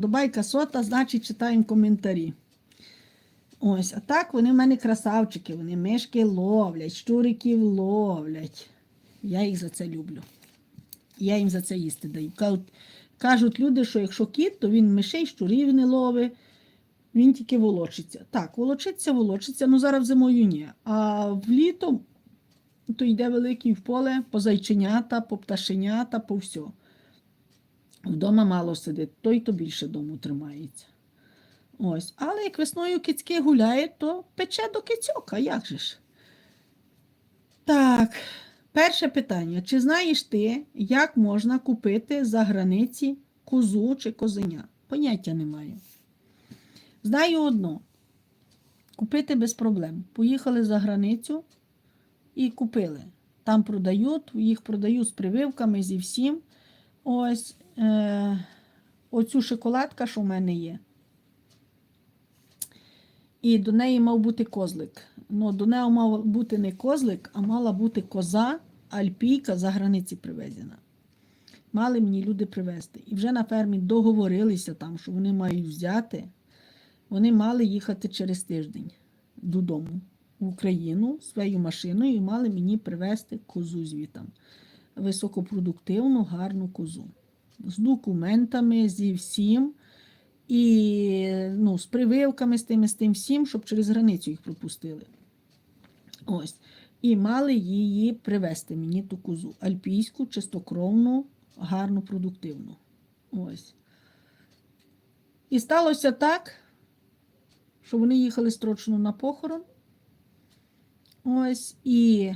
Добайка сота, значить, читаємо коментарі. Ось, а так вони в мене красавчики, вони мишки ловлять, щуриків ловлять. Я їх за це люблю. Я їм за це їсти даю. Кажуть, люди, що якщо кіт, то він мишей, щурів не ловить, він тільки волочиться. Так, волочиться, волочиться, ну зараз зимою ні. А влітом то йде великий в поле по зайченята, по пташенята, по все. Вдома мало сидить, той то більше дому тримається. Ось. Але як весною кицьки гуляють, то пече до кицьок, а як же ж? Так, перше питання. Чи знаєш ти, як можна купити за границі козу чи козеня? Поняття не маю. Знаю одно. Купити без проблем. Поїхали за границю і купили. Там продають, їх продають з прививками, зі всім. Ось е, оцю шоколадка, що в мене є. І до неї мав бути козлик. Ну, до неї мав бути не козлик, а мала бути коза, альпійка за границі привезена. Мали мені люди привезти. І вже на фермі договорилися там, що вони мають взяти. Вони мали їхати через тиждень додому в Україну своєю машиною і мали мені привезти козу звітам. Високопродуктивну, гарну козу. З документами, зі всім. І ну, з прививками, з тим, з тим всім, щоб через границю їх пропустили. Ось. І мали її привезти мені ту козу. Альпійську, чистокровну, гарну, продуктивну. Ось. І сталося так, що вони їхали строчно на похорон. Ось і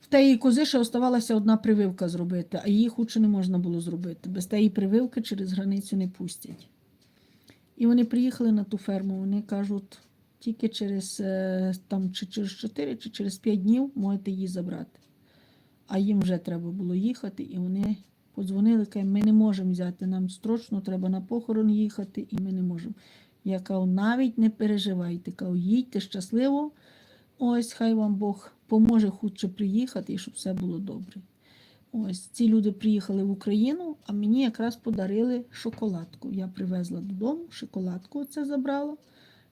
в тієї кози ще оставалася одна прививка зробити, а її худше не можна було зробити. Без тієї прививки через границю не пустять. І вони приїхали на ту ферму, вони кажуть, тільки через е, там, чи через 4 чи через 5 днів можете її забрати. А їм вже треба було їхати, і вони подзвонили, кажуть, ми не можемо взяти, нам строчно треба на похорон їхати, і ми не можемо. Я кажу, навіть не переживайте, кажу, їдьте щасливо, ось хай вам Бог поможе худше приїхати і щоб все було добре. Ось ці люди приїхали в Україну, а мені якраз подарили шоколадку. Я привезла додому, шоколадку оце забрала.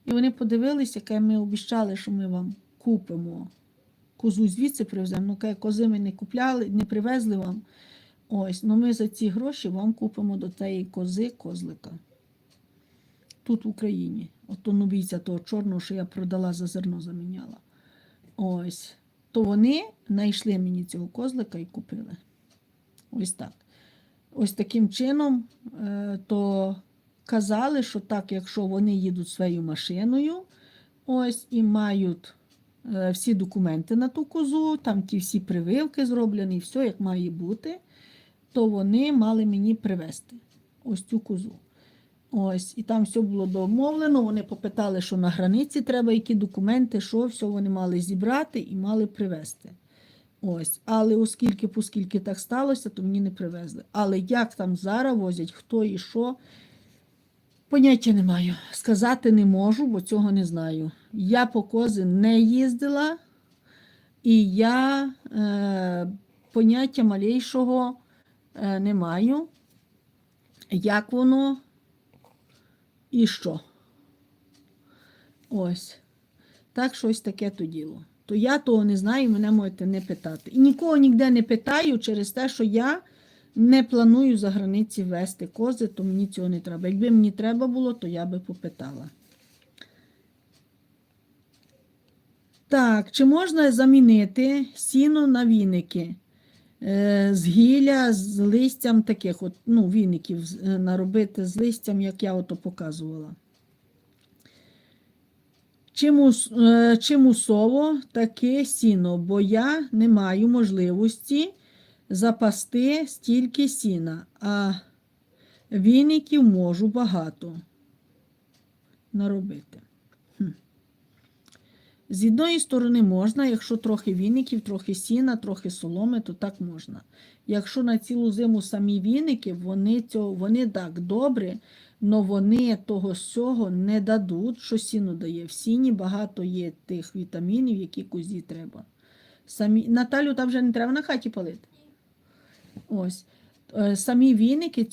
І вони подивилися, яке ми обіцяли, що ми вам купимо. Козу звідси привеземо. Ну, кози ми не купляли, не привезли вам. Ось, ну ми за ці гроші вам купимо до тієї кози козлика. Тут в Україні. Ото нубійця того чорного, що я продала за зерно заміняла. Ось. То вони знайшли мені цього козлика і купили. Ось так. Ось таким чином, е, то казали, що так, якщо вони їдуть своєю машиною, ось і мають е, всі документи на ту козу, там ті всі прививки зроблені, все як має бути, то вони мали мені привезти ось цю козу. Ось, і там все було домовлено. Вони попитали, що на границі треба, які документи, що все вони мали зібрати і мали привезти. Ось, але оскільки, оскільки так сталося, то мені не привезли. Але як там зараз возять, хто і що, поняття не маю. Сказати не можу, бо цього не знаю. Я по кози не їздила, і я е, поняття малейшого е, не маю. Як воно і що? Ось. Так, щось таке то діло. То я того не знаю, мене можете не питати. І нікого ніде не питаю через те, що я не планую за границі вести кози, то мені цього не треба. Якби мені треба було, то я би попитала. Так, чи можна замінити сіно на віники? Е, з гілля, з листям таких, от, ну, віників е, наробити з листям, як я ото показувала. Чи, мус, е, таке сіно, бо я не маю можливості запасти стільки сіна, а віників можу багато наробити. З одної сторони можна, якщо трохи віників, трохи сіна, трохи соломи, то так можна. Якщо на цілу зиму самі віники, вони, цього, вони так добре, але вони того всього не дадуть, що сіно дає. В сіні багато є тих вітамінів, які козі треба. Самі... Наталю там вже не треба на хаті палити. Ось. е, самі віники